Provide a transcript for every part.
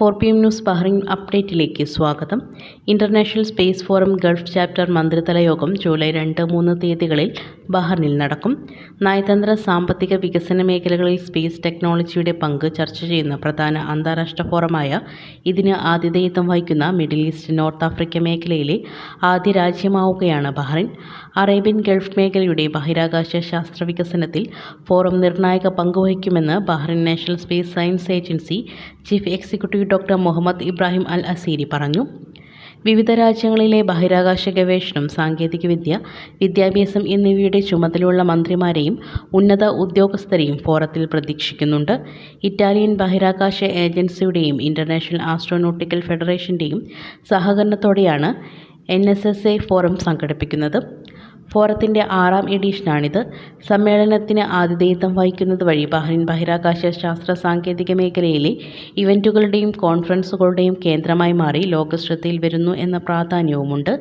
Four P M news Bahrain അപ്ഡേറ്റിലേക്ക് സ്വാഗതം. International space forum Gulf chapter മന്ത്രിതല യോഗം July രണ്ട് മൂന്ന് തീയതികളിൽ ബഹ്റിനിൽ നടക്കും. നയതന്ത്ര സാമ്പത്തിക വികസന മേഖലകളിൽ സ്പേസ് ടെക്നോളജിയുടെ പങ്ക് ചർച്ച ചെയ്യുന്ന പ്രധാന അന്താരാഷ്ട്ര ഫോറമായ ഇതിന് ആതിഥേയത്വം വഹിക്കുന്ന മിഡിൽ ഈസ്റ്റ് നോർത്ത് ആഫ്രിക്ക മേഖലയിലെ ആദ്യ രാജ്യമാവുകയാണ് ബഹ്റിൻ. അറേബ്യൻ ഗൾഫ് മേഖലയുടെ ബഹിരാകാശ ശാസ്ത്ര വികസനത്തിൽ ഫോറം നിർണായക പങ്കുവഹിക്കുമെന്ന് Bahrain national space science agency chief executive doctor Mohammed Ibrahim Al Asiri പറഞ്ഞു. വിവിധ രാജ്യങ്ങളിലെ ബഹിരാകാശ ഗവേഷണം സാങ്കേതികവിദ്യ വിദ്യാഭ്യാസം എന്നിവയുടെ ചുമതലയുള്ള മന്ത്രിമാരെയും ഉന്നത ഉദ്യോഗസ്ഥരെയും ഫോറത്തിൽ പ്രതീക്ഷിക്കുന്നുണ്ട്. ഇറ്റാലിയൻ ബഹിരാകാശ ഏജൻസിയുടെയും ഇന്റർനാഷണൽ ആസ്ട്രോനോട്ടിക്കൽ ഫെഡറേഷന്റെയും സഹകരണത്തോടെയാണ് N S S A forum സംഘടിപ്പിക്കുന്നത്. ഫോറത്തിന്റെ ആറാം എഡീഷനാണിത്. സമ്മേളനത്തിന് ആതിഥേയത്വം വഹിക്കുന്നത് വഴി ബഹ്റിൻ ബഹിരാകാശ ശാസ്ത്ര സാങ്കേതിക മേഖലയിലെ ഇവന്റുകളുടെയും കോൺഫറൻസുകളുടെയും കേന്ദ്രമായി മാറി ലോകശ്രദ്ധയിൽ വരുന്നു എന്ന പ്രാധാന്യവുമുണ്ട്.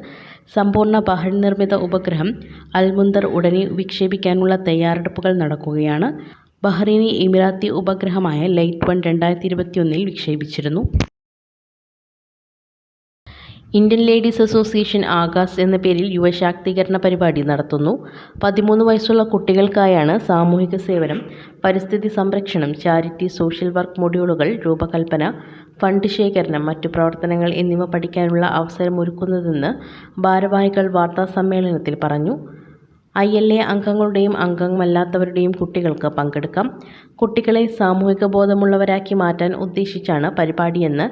സമ്പൂർണ ബഹ്റിൻ നിർമ്മിത ഉപഗ്രഹം അൽമുന്ദർ ഉടനെ വിക്ഷേപിക്കാനുള്ള തയ്യാറെടുപ്പുകൾ നടക്കുകയാണ്. ബഹ്റൈനി എമിറാത്തി ഉപഗ്രഹമായ ലൈറ്റ് വൺ രണ്ടായിരത്തി ഇരുപത്തിയൊന്നിൽ വിക്ഷേപിച്ചിരുന്നു. ഇന്ത്യൻ ലേഡീസ് അസോസിയേഷൻ ആകാശ് എന്ന പേരിൽ യുവശാക്തീകരണ പരിപാടി നടത്തുന്നു. പതിമൂന്ന് വയസ്സുള്ള കുട്ടികൾക്കായാണ് സാമൂഹിക സേവനം പരിസ്ഥിതി സംരക്ഷണം ചാരിറ്റി സോഷ്യൽ വർക്ക് മൊഡ്യൂളുകൾ രൂപകൽപ്പന ഫണ്ട് ശേഖരണം മറ്റു പ്രവർത്തനങ്ങൾ എന്നിവ പഠിക്കാനുള്ള അവസരമൊരുക്കുന്നതെന്ന് ഭാരവാഹികൾ വാർത്താസമ്മേളനത്തിൽ പറഞ്ഞു. ഐ എൽ എ അംഗങ്ങളുടെയും അംഗമല്ലാത്തവരുടെയും കുട്ടികൾക്ക് പങ്കെടുക്കാം. കുട്ടികളെ സാമൂഹിക ബോധമുള്ളവരാക്കി മാറ്റാൻ ഉദ്ദേശിച്ചാണ് പരിപാടിയെന്ന്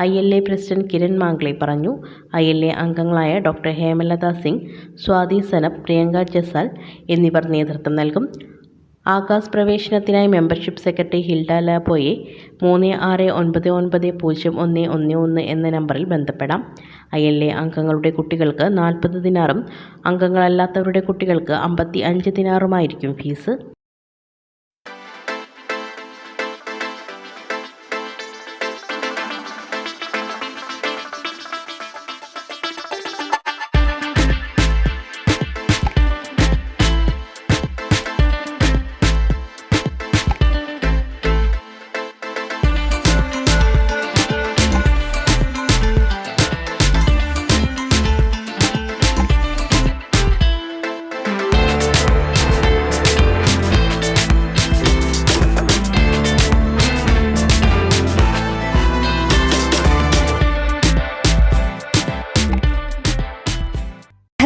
I L A president Kiran Mangle പറഞ്ഞു. ഐ എൽ എ അംഗങ്ങളായ ഡോക്ടർ ഹേമലത സിംഗ് സ്വാതി സനബ് പ്രിയങ്ക ജസാൽ എന്നിവർ നേതൃത്വം നൽകും. ആകാശ് പ്രവേശനത്തിനായി മെമ്പർഷിപ്പ് സെക്രട്ടറി ഹിൽഡ ലാബോയെ മൂന്ന് ആറ് ഒൻപത് ഒൻപത് പൂജ്യം ഒന്ന് ഒന്ന് ഒന്ന് എന്ന നമ്പറിൽ ബന്ധപ്പെടാം. ഐ എൽ എ അംഗങ്ങളുടെ കുട്ടികൾക്ക് നാൽപ്പത് ദിനാറും അംഗങ്ങളല്ലാത്തവരുടെ കുട്ടികൾക്ക് അമ്പത്തി അഞ്ച് ദിനാറുമായിരിക്കും ഫീസ്.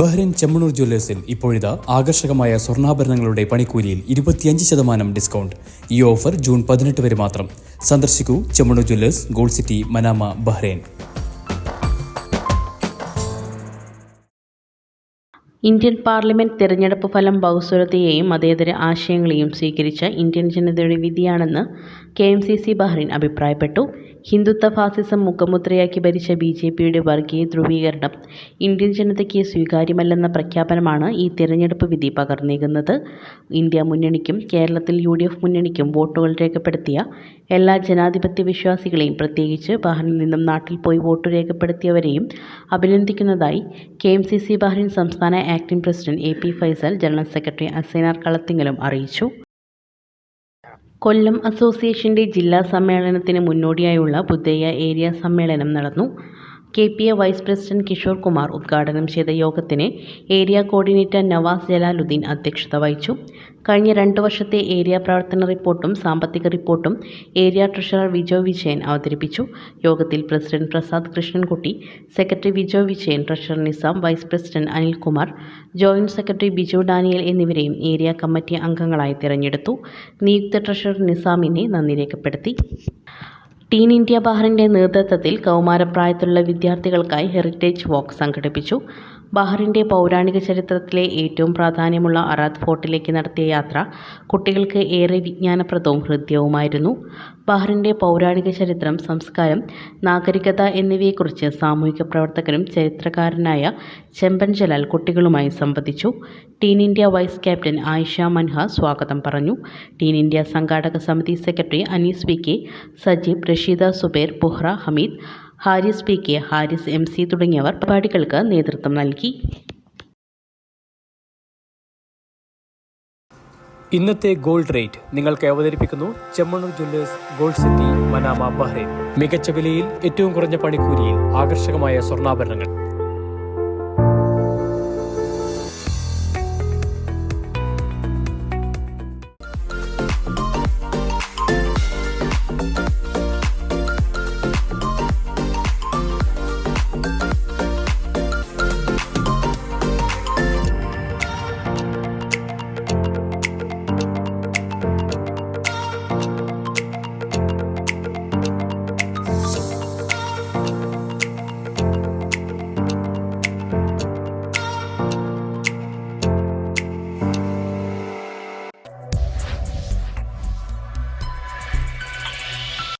ബഹ്റിൻ ചെമ്മണൂർ ജ്വല്ലേഴ്സിൽ ഇപ്പോഴിതാ ആകർഷകമായ സ്വർണാഭരണങ്ങളുടെ പണിക്കൂലിയിൽ ഇരുപത്തിയഞ്ച് ശതമാനം ഡിസ്കൗണ്ട്. ഈ ഓഫർ ജൂൺ പതിനെട്ട് വരെ മാത്രം. സന്ദർശിക്കൂ Chemmanur jewellers gold city Manama Bahrain. Indian parliament തിരഞ്ഞെടുപ്പ് ഫലം ബഹുസ്വരതയെയും മതേതര ആശയങ്ങളെയും സ്വീകരിച്ച ഇന്ത്യൻ ജനതയുടെ വിധിയാണെന്ന് K M C C Bahrain അഭിപ്രായപ്പെട്ടു. ഹിന്ദുത്വ ഫാസിസം മുഖമുദ്രയാക്കി ഭരിച്ച ബി ജെ പിയുടെ വർഗീയ ധ്രുവീകരണം ഇന്ത്യൻ ജനതയ്ക്ക് സ്വീകാര്യമല്ലെന്ന പ്രഖ്യാപനമാണ് ഈ തിരഞ്ഞെടുപ്പ് വിധി പകർന്നേകുന്നത് ഇന്ത്യ മുന്നണിക്കും കേരളത്തിൽ യു മുന്നണിക്കും വോട്ടുകൾ രേഖപ്പെടുത്തിയ എല്ലാ ജനാധിപത്യ വിശ്വാസികളെയും പ്രത്യേകിച്ച് ബഹ്റിനിൽ നിന്നും നാട്ടിൽ പോയി വോട്ട് രേഖപ്പെടുത്തിയവരെയും അഭിനന്ദിക്കുന്നതായി K M C C Bahrain സംസ്ഥാന acting president A P Faisal general secretary Assainar കളത്തിങ്ങലും അറിയിച്ചു. കൊല്ലം അസോസിയേഷന്റെ ജില്ലാ സമ്മേളനത്തിന് മുന്നോടിയായുള്ള ബുദ്ധയ്യ ഏരിയ സമ്മേളനം നടന്നു. K P A vice president Kishore Kumar ഉദ്ഘാടനം ചെയ്ത യോഗത്തിന് ഏരിയ കോർഡിനേറ്റർ നവാസ് ജലാലുദ്ദീൻ അധ്യക്ഷത വഹിച്ചു. കഴിഞ്ഞ രണ്ട് വർഷത്തെ ഏരിയ പ്രവർത്തന റിപ്പോർട്ടും സാമ്പത്തിക റിപ്പോർട്ടും ഏരിയ ട്രഷറർ വിജോ വിജയൻ അവതരിപ്പിച്ചു. യോഗത്തിൽ president Prasad Krishnankutty secretary Vijo Vijayan treasurer Nizam vice president Anilkumar joint secretary Biju Daniel എന്നിവരെയും ഏരിയ കമ്മിറ്റി അംഗങ്ങളായി തിരഞ്ഞെടുത്തു. നിയുക്ത ട്രഷറർ നിസാമിനെ നന്ദി രേഖപ്പെടുത്തി. ടീൻ ഇന്ത്യ ബഹ്റിന്റെ നേതൃത്വത്തിൽ കൗമാരപ്രായത്തിലുള്ള വിദ്യാർത്ഥികൾക്കായി ഹെറിറ്റേജ് വാക്ക് സംഘടിപ്പിച്ചു. ബഹ്റിന്റെ പൗരാണിക ചരിത്രത്തിലെ ഏറ്റവും പ്രാധാന്യമുള്ള അറാത്ത് ഫോർട്ടിലേക്ക് നടത്തിയ യാത്ര കുട്ടികൾക്ക് ഏറെ വിജ്ഞാനപ്രദവും ഹൃദ്യവുമായിരുന്നു. ബഹ്റിന്റെ പൗരാണിക ചരിത്രം സംസ്കാരം നാഗരികത എന്നിവയെക്കുറിച്ച് സാമൂഹിക പ്രവർത്തകനും ചരിത്രകാരനായ ചെമ്പൻ ജലാൽ കുട്ടികളുമായി സംവദിച്ചു. Teen India vice captain Ayisha Manha സ്വാഗതം പറഞ്ഞു. ടീൻ ഇന്ത്യ സംഘാടക സമിതി secretary Anees V K Sajeeb Rasheeda Zubair Buhra Hameed Haris P K Haris M C തുടങ്ങിയവർ പരിപാടികൾക്ക് നേതൃത്വം നൽകി. ഇന്നത്തെ ഗോൾഡ് റേറ്റ് നിങ്ങൾക്ക് അവതരിപ്പിക്കുന്നു Chemmanur jewellers gold city Manama Bahrain. മികച്ച വിലയിൽ ഏറ്റവും കുറഞ്ഞ പണിക്കൂലിയിൽ ആകർഷകമായ സ്വർണാഭരണങ്ങൾ.